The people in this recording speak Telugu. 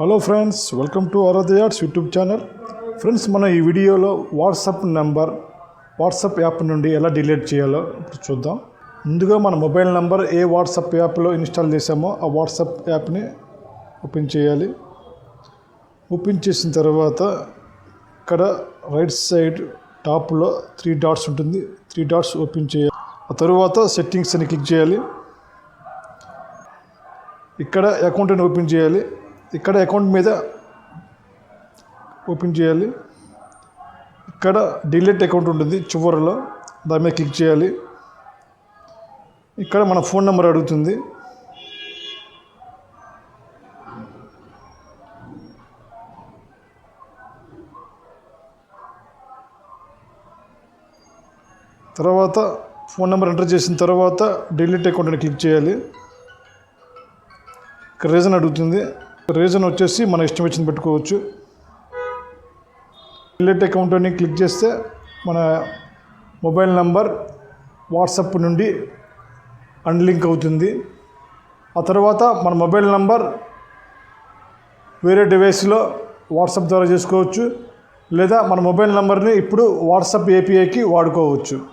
Hello friends welcome to Aaradhya Arts YouTube channel friends మనం ఈ వీడియోలో వాట్సాప్ నెంబర్ వాట్సాప్ యాప్ నుండి ఎలా డిలీట్ చేయాలో ఇప్పుడు చూద్దాం. ముందుగా మన మొబైల్ నెంబర్ ఏ వాట్సాప్ యాప్లో ఇన్స్టాల్ చేసామో ఆ వాట్సాప్ యాప్ని ఓపెన్ చేయాలి. ఓపెన్ చేసిన తర్వాత ఇక్కడ రైట్ సైడ్ టాప్లో త్రీ డాట్స్ ఉంటుంది. త్రీ డాట్స్ ఓపెన్ చేయాలి. ఆ తర్వాత సెట్టింగ్స్ అని క్లిక్ చేయాలి. ఇక్కడ అకౌంట్ని ఓపెన్ చేయాలి. ఇక్కడ అకౌంట్ మీద ఓపెన్ చేయాలి. ఇక్కడ డిలీట్ అకౌంట్ ఉంటుంది చివరిలో దాని మీద క్లిక్ చేయాలి. ఇక్కడ మన ఫోన్ నెంబర్ అడుగుతుంది. తర్వాత ఫోన్ నెంబర్ ఎంటర్ చేసిన తర్వాత డిలీట్ అకౌంట్ని క్లిక్ చేయాలి. ఇక్కడ రీజన్ అడుగుతుంది. రీజన్ వచ్చేసి మన ఇష్టం వచ్చింది పెట్టుకోవచ్చు. డిలీట్ అకౌంట్ అని క్లిక్ చేస్తే మన మొబైల్ నంబర్ వాట్సాప్ నుండి అన్లింక్ అవుతుంది. ఆ తర్వాత మన మొబైల్ నంబర్ వేరే డివైస్లో వాట్సాప్ ద్వారా చేసుకోవచ్చు. లేదా మన మొబైల్ నంబర్ని ఇప్పుడు వాట్సాప్ ఏపీఐకి వాడుకోవచ్చు.